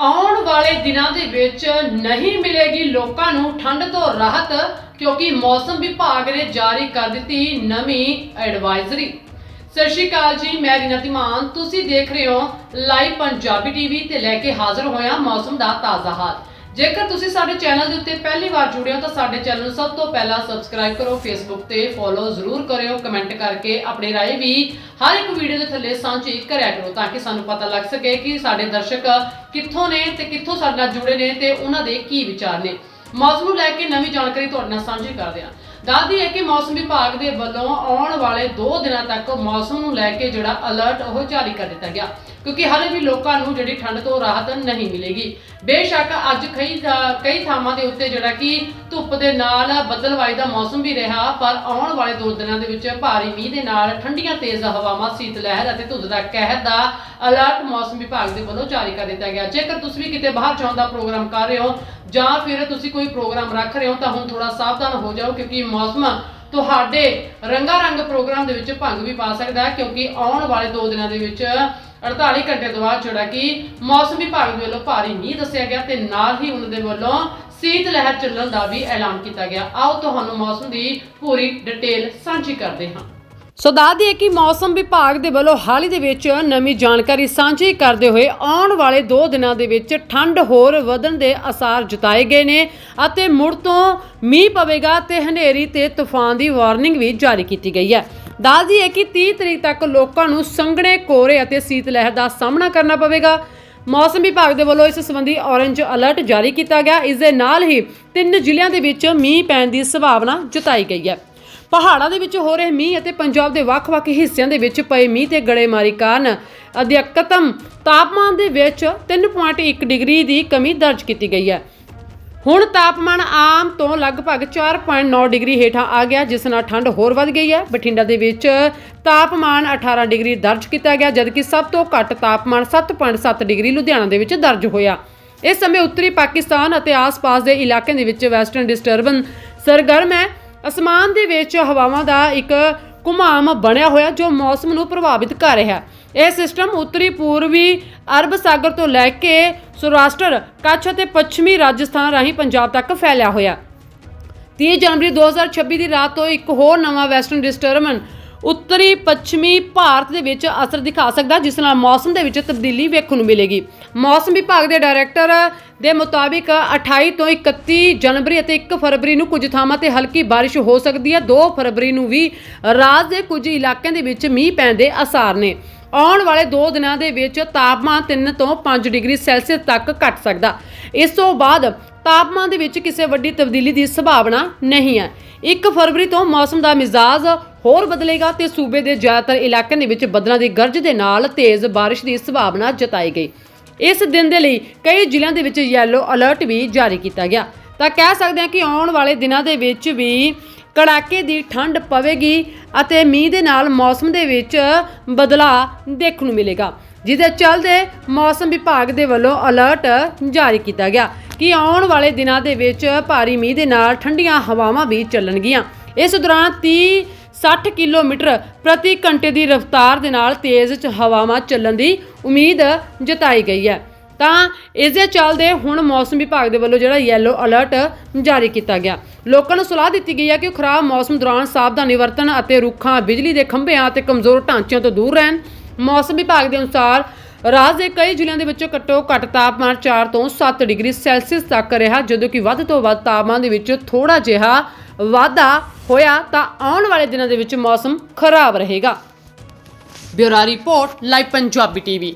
ਆਉਣ ਵਾਲੇ ਦਿਨਾਂ ਦੇ ਵਿੱਚ ਨਹੀਂ ਮਿਲੇਗੀ ਲੋਕਾਂ ਨੂੰ ਠੰਡ ਤੋਂ ਰਾਹਤ, ਕਿਉਂਕਿ ਮੌਸਮ ਵਿਭਾਗ ਨੇ ਜਾਰੀ ਕਰ ਦਿੱਤੀ ਨਵੀਂ ਐਡਵਾਈਜ਼ਰੀ। ਸਤਿ ਸ਼੍ਰੀ ਅਕਾਲ ਜੀ, ਮੈਂ ਰੀਨਾ ਧੀਮਾਨ। ਤੁਸੀਂ ਦੇਖ ਰਹੇ ਹੋ ਲਾਈਵ ਪੰਜਾਬੀ ਟੀਵੀ ਤੇ ਲੈ ਕੇ ਹਾਜ਼ਰ ਹੋਇਆ ਮੌਸਮ ਦਾ ਤਾਜ਼ਾ ਹਾਲ। ਜੇਕਰ ਤੁਸੀਂ ਸਾਡੇ ਚੈਨਲ ਦੇ ਉੱਤੇ ਪਹਿਲੀ ਵਾਰ ਜੁੜੇ ਹੋ ਤਾਂ ਸਾਡੇ ਚੈਨਲ ਨੂੰ ਸਭ ਤੋਂ ਪਹਿਲਾਂ ਸਬਸਕ੍ਰਾਈਬ ਕਰੋ ਫੇਸਬੁੱਕ ਤੇ ਫੋਲੋ ਜ਼ਰੂਰ ਕਰਿਓ ਕਮੈਂਟ ਕਰਕੇ ਆਪਣੀ رائے ਵੀ ਹਰ ਇੱਕ ਵੀਡੀਓ ਦੇ ਥੱਲੇ ਸਾਂਝੀ ਕਰਿਆ ਕਰੋ ਤਾਂ ਕਿ ਸਾਨੂੰ ਪਤਾ ਲੱਗ ਸਕੇ ਕਿ ਸਾਡੇ ਦਰਸ਼ਕ ਕਿੱਥੋਂ ਨੇ ਤੇ ਕਿੱਥੋਂ ਸਾਡੇ ਨਾਲ ਜੁੜੇ ਨੇ ਤੇ ਉਹਨਾਂ ਦੇ ਕੀ ਵਿਚਾਰ ਨੇ ਮੌਸਮ ਨੂੰ ਲੈ ਕੇ ਨਵੀਂ ਜਾਣਕਾਰੀ ਤੁਹਾਡੇ ਨਾਲ ਸਾਂਝੀ ਕਰਦੇ ਹਾਂ ਦੱਸਦੀ ਹੈ ਕਿ ਮੌਸਮ ਵਿਭਾਗ ਦੇ ਵੱਲੋਂ ਆਉਣ ਵਾਲੇ 2 ਦਿਨਾਂ ਤੱਕ ਮੌਸਮ ਨੂੰ ਲੈ ਕੇ ਜਿਹੜਾ ਅਲਰਟ ਉਹ ਜਾਰੀ ਕਰ ਦਿੱਤਾ ਗਿਆ, ਕਿਉਂਕਿ ਹਾਲੇ ਵੀ ਲੋਕਾਂ ਨੂੰ ਜਿਹੜੀ ਠੰਡ ਤੋਂ ਰਾਹਤ ਨਹੀਂ ਮਿਲੇਗੀ। ਬੇਸ਼ੱਕ ਅੱਜ ਕਈ ਕਈ ਥਾਵਾਂ ਦੇ ਉੱਤੇ ਜਿਹੜਾ ਕਿ ਧੁੱਪ ਦੇ ਨਾਲ ਬੱਦਲਵਾਈ ਦਾ ਮੌਸਮ ਵੀ ਰਿਹਾ, ਪਰ ਆਉਣ ਵਾਲੇ 2 ਦਿਨਾਂ ਦੇ ਵਿੱਚ ਭਾਰੀ ਮੀਂਹ ਦੇ ਨਾਲ ਠੰਡੀਆਂ ਤੇਜ਼ ਹਵਾਵਾਂ ਸੀਤ ਲਹਿਰ ਅਤੇ ਧੁੰਦ ਦਾ ਕਹਿਰ ਦਾ ਅਲਰਟ ਮੌਸਮ ਵਿਭਾਗ ਦੇ ਵੱਲੋਂ ਜਾਰੀ ਕਰ ਦਿੱਤਾ ਗਿਆ। ਜੇਕਰ ਤੁਸੀਂ ਵੀ ਕਿਤੇ ਬਾਹਰ ਜਾਣ ਦਾ ਪ੍ਰੋਗਰਾਮ ਕਰ ਰਹੇ ਹੋ ਜਾਂ ਫਿਰ ਤੁਸੀਂ ਕੋਈ ਪ੍ਰੋਗਰਾਮ ਰੱਖ ਰਹੇ ਹੋ ਤਾਂ ਹੁਣ ਥੋੜਾ ਸਾਵਧਾਨ ਹੋ ਜਾਓ ਕਿਉਂਕਿ ਮੌਸਮ ਤੁਹਾਡੇ ਰੰਗਾ ਰੰਗ ਪ੍ਰੋਗਰਾਮ ਦੇ ਵਿੱਚ ਭੰਗ ਵੀ ਪਾ ਸਕਦਾ ਹੈ ਕਿਉਂਕਿ ਆਉਣ ਵਾਲੇ 2 ਦਿਨਾਂ ਦੇ ਵਿੱਚ 48 ਘੰਟੇ ਤੋਂ ਬਾਅਦ ਜਿਹੜਾ ਕਿ ਮੌਸਮ ਵਿਭਾਗ ਦੇ ਵੱਲੋਂ ਭਾਰੀ ਮੀਂਹ ਦੱਸਿਆ ਗਿਆ ਤੇ ਨਾਲ ਹੀ ਉਹਨਾਂ ਦੇ ਵੱਲੋਂ ਸੀਤ ਲਹਿਰ ਚੱਲਣ ਦਾ ਵੀ ਐਲਾਨ ਕੀਤਾ ਗਿਆ। ਆਓ ਤੁਹਾਨੂੰ ਮੌਸਮ ਦੀ ਪੂਰੀ ਡਿਟੇਲ ਸਾਂਝੀ ਕਰਦੇ ਹਾਂ। ਸੋ ਦੱਸ ਦਈਏ ਕਿ ਮੌਸਮ ਵਿਭਾਗ ਦੇ ਵੱਲੋਂ ਹਾਲ ਹੀ ਦੇ ਵਿੱਚ ਨਵੀਂ ਜਾਣਕਾਰੀ ਸਾਂਝੀ ਕਰਦੇ ਹੋਏ ਆਉਣ ਵਾਲੇ 2 ਦਿਨਾਂ ਦੇ ਵਿੱਚ ਠੰਡ ਹੋਰ ਵਧਣ ਦੇ ਅਸਾਰ ਜਤਾਏ ਗਏ ਨੇ ਅਤੇ ਮੁੜ ਤੋਂ ਮੀਂਹ ਪਵੇਗਾ ਤੇ ਹਨੇਰੀ ਤੇ ਤੂਫਾਨ ਦੀ ਵਾਰਨਿੰਗ ਵੀ ਜਾਰੀ ਕੀਤੀ ਗਈ ਹੈ। ਦੱਸ ਦਈਏ ਕਿ 30 ਤਰੀਕ ਤੱਕ ਲੋਕਾਂ ਨੂੰ ਸੰਘਣੇ ਕੋਹਰੇ ਅਤੇ ਸੀਤ ਲਹਿਰ ਦਾ ਸਾਹਮਣਾ ਕਰਨਾ ਪਵੇਗਾ। ਮੌਸਮ ਵਿਭਾਗ ਦੇ ਵੱਲੋਂ ਇਸ ਸੰਬੰਧੀ ਔਰੰਜ ਅਲਰਟ ਜਾਰੀ ਕੀਤਾ ਗਿਆ। ਇਸ ਦੇ ਨਾਲ ਹੀ ਤਿੰਨ ਜ਼ਿਲ੍ਹਿਆਂ ਦੇ ਵਿੱਚ ਮੀਂਹ ਪੈਣ ਦੀ ਸੰਭਾਵਨਾ ਜਤਾਈ ਗਈ ਹੈ। ਪਹਾੜਾਂ ਦੇ ਵਿੱਚ ਹੋ ਰਹੇ ਮੀਂਹ ਅਤੇ ਪੰਜਾਬ ਦੇ ਵੱਖ-ਵੱਖ ਹਿੱਸਿਆਂ ਦੇ ਵਿੱਚ ਪਏ ਮੀਂਹ ਤੇ ਗੜੇਮਾਰੀ ਕਾਰਨ ਅਧਿਕਤਮ ਤਾਪਮਾਨ ਦੇ ਵਿੱਚ 3.1 ਡਿਗਰੀ ਦੀ ਕਮੀ ਦਰਜ ਕੀਤੀ ਗਈ ਹੈ। ਹੁਣ ਤਾਪਮਾਨ ਆਮ ਤੋਂ ਲਗਭਗ 4.9 ਡਿਗਰੀ ਹੇਠਾਂ ਆ ਗਿਆ, ਜਿਸ ਨਾਲ ਠੰਡ ਹੋਰ ਵੱਧ ਗਈ ਹੈ। ਬਠਿੰਡਾ ਦੇ ਵਿੱਚ ਤਾਪਮਾਨ 18 ਡਿਗਰੀ ਦਰਜ ਕੀਤਾ ਗਿਆ, ਜਦਕਿ ਸਭ ਤੋਂ ਘੱਟ ਤਾਪਮਾਨ 7.7 ਡਿਗਰੀ ਲੁਧਿਆਣਾ ਦੇ ਵਿੱਚ ਦਰਜ ਹੋਇਆ। ਇਸ ਸਮੇਂ ਉੱਤਰੀ ਪਾਕਿਸਤਾਨ ਅਤੇ ਆਸ-ਪਾਸ ਦੇ ਇਲਾਕਿਆਂ ਦੇ ਵਿੱਚ ਵੈਸਟਰਨ ਡਿਸਟਰਬੈਂਸ ਸਰਗਰਮ ਹੈ। ਅਸਮਾਨ ਦੇ ਵਿੱਚ ਹਵਾਵਾਂ ਦਾ ਇੱਕ ਘੁਮਾਮ ਬਣਿਆ ਹੋਇਆ ਜੋ ਮੌਸਮ ਨੂੰ ਪ੍ਰਭਾਵਿਤ ਕਰ ਰਿਹਾ ਇਹ ਸਿਸਟਮ ਉੱਤਰੀ ਪੂਰਬੀ ਅਰਬ ਸਾਗਰ ਤੋਂ ਲੈ ਕੇ ਸੌਰਾਸ਼ਟਰ, ਕੱਛ ਅਤੇ ਪੱਛਮੀ ਰਾਜਸਥਾਨ ਰਾਹੀਂ ਪੰਜਾਬ ਤੱਕ ਫੈਲਿਆ ਹੋਇਆ। 30 ਜਨਵਰੀ 2026 ਦੀ ਰਾਤ ਤੋਂ ਇੱਕ ਹੋਰ ਨਵਾਂ ਵੈਸਟਰਨ ਡਿਸਟਰਬਨ ਉੱਤਰੀ ਪੱਛਮੀ ਭਾਰਤ ਦੇ ਵਿੱਚ ਅਸਰ ਦਿਖਾ ਸਕਦਾ, ਜਿਸ ਨਾਲ ਮੌਸਮ ਦੇ ਵਿੱਚ ਤਬਦੀਲੀ ਵੇਖਣ ਨੂੰ ਮਿਲੇਗੀ। ਮੌਸਮ ਵਿਭਾਗ ਦੇ ਡਾਇਰੈਕਟਰ ਦੇ ਮੁਤਾਬਿਕ 28 ਤੋਂ 31 ਜਨਵਰੀ ਅਤੇ 1 ਫਰਵਰੀ ਨੂੰ ਕੁਝ ਥਾਵਾਂ ਤੇ ਹਲਕੀ ਬਾਰਿਸ਼ ਹੋ ਸਕਦੀ ਹੈ। 2 ਫਰਵਰੀ ਨੂੰ ਵੀ ਰਾਜ ਦੇ ਕੁਝ ਇਲਾਕਿਆਂ ਦੇ ਵਿੱਚ ਮੀਂਹ ਪੈਣ ਦੇ ਆਸਾਰ ਨੇ। ਆਉਣ ਵਾਲੇ 2 ਦਿਨਾਂ ਦੇ ਵਿੱਚ ਤਾਪਮਾਨ 3 ਤੋਂ 5 ਡਿਗਰੀ ਸੈਲਸੀਅਸ ਤੱਕ ਘਟ ਸਕਦਾ। ਇਸ ਤੋਂ ਬਾਅਦ ਤਾਪਮਾਨ ਦੇ ਵਿੱਚ ਕਿਸੇ ਵੱਡੀ ਤਬਦੀਲੀ ਦੀ ਸੰਭਾਵਨਾ ਨਹੀਂ ਹੈ। 1 ਫਰਵਰੀ ਤੋਂ ਮੌਸਮ ਦਾ ਮਿਜ਼ਾਜ ਹੋਰ ਬਦਲੇਗਾ ਤੇ ਸੂਬੇ ਦੇ ਜ਼ਿਆਦਾਤਰ ਇਲਾਕਿਆਂ ਦੇ ਵਿੱਚ ਬੱਦਲਾਂ ਦੀ ਗਰਜ ਦੇ ਨਾਲ ਤੇਜ਼ ਬਾਰਿਸ਼ ਦੀ ਸੰਭਾਵਨਾ ਜਤਾਈ ਗਈ। ਇਸ ਦਿਨ ਦੇ ਲਈ ਕਈ ਜ਼ਿਲ੍ਹਿਆਂ ਦੇ ਵਿੱਚ ਯੈਲੋ ਅਲਰਟ ਵੀ ਜਾਰੀ ਕੀਤਾ ਗਿਆ। ਤਾਂ ਕਹਿ ਸਕਦੇ ਹਾਂ ਕਿ ਆਉਣ ਵਾਲੇ ਦਿਨਾਂ ਦੇ ਵਿੱਚ ਵੀ ਕੜਾਕੇ ਦੀ ਠੰਡ ਪਵੇਗੀ ਅਤੇ ਮੀਂਹ ਦੇ ਨਾਲ ਮੌਸਮ ਦੇ ਵਿੱਚ ਬਦਲਾਅ ਦੇਖਣ ਨੂੰ ਮਿਲੇਗਾ। ਜਿਹਦੇ ਚੱਲਦੇ ਮੌਸਮ ਵਿਭਾਗ ਦੇ ਵੱਲੋਂ ਅਲਰਟ ਜਾਰੀ ਕੀਤਾ ਗਿਆ। ਕਿ ਆਉਣ ਵਾਲੇ ਦਿਨਾਂ ਦੇ ਵਿੱਚ ਭਾਰੀ ਮੀਂਹ ਦੇ ਨਾਲ ਠੰਡੀਆਂ ਹਵਾਵਾਂ ਵੀ ਚੱਲਣਗੀਆਂ। ਇਸ ਦੌਰਾਨ 30 60 ਕਿਲੋਮੀਟਰ ਪ੍ਰਤੀ ਘੰਟੇ ਦੀ ਰਫ਼ਤਾਰ ਦੇ ਨਾਲ ਤੇਜ਼ ਚ ਹਵਾਵਾਂ ਚੱਲਣ ਦੀ ਉਮੀਦ ਜਤਾਈ ਗਈ ਹੈ। ਤਾਂ ਇਸ ਦੇ ਚੱਲਦੇ ਹੁਣ ਮੌਸਮ ਵਿਭਾਗ ਦੇ ਵੱਲੋਂ ਜਿਹੜਾ ਯੈਲੋ ਅਲਰਟ ਜਾਰੀ ਕੀਤਾ ਗਿਆ। ਲੋਕਾਂ ਨੂੰ ਸਲਾਹ ਦਿੱਤੀ ਗਈ ਹੈ ਕਿ ਉਹ ਖਰਾਬ ਮੌਸਮ ਦੌਰਾਨ ਸਾਵਧਾਨੀ ਵਰਤਣ ਅਤੇ ਰੁੱਖਾਂ, ਬਿਜਲੀ ਦੇ ਖੰਭਿਆਂ ਅਤੇ ਕਮਜ਼ੋਰ ਢਾਂਚਿਆਂ ਤੋਂ ਦੂਰ ਰਹਿਣ। ਮੌਸਮ ਵਿਭਾਗ ਦੇ ਅਨੁਸਾਰ ਰਾਜ ਦੇ ਕਈ ਜ਼ਿਲ੍ਹਿਆਂ ਦੇ ਵਿੱਚ ਘੱਟੋ ਘੱਟ ਤਾਪਮਾਨ 4 ਤੋਂ 7 ਡਿਗਰੀ ਸੈਲਸੀਅਸ ਤੱਕ ਰਿਹਾ, ਜਦੋਂ ਕਿ ਵੱਧ ਤੋਂ ਵੱਧ ਤਾਪਮਾਨ ਦੇ ਵਿੱਚ ਥੋੜਾ ਜਿਹਾ ਵਾਧਾ ਹੋਇਆ, ਤਾਂ ਆਉਣ ਵਾਲੇ ਦਿਨਾਂ ਦੇ ਵਿੱਚ ਮੌਸਮ ਖਰਾਬ ਰਹੇਗਾ। Bureau report, live Punjabi TV.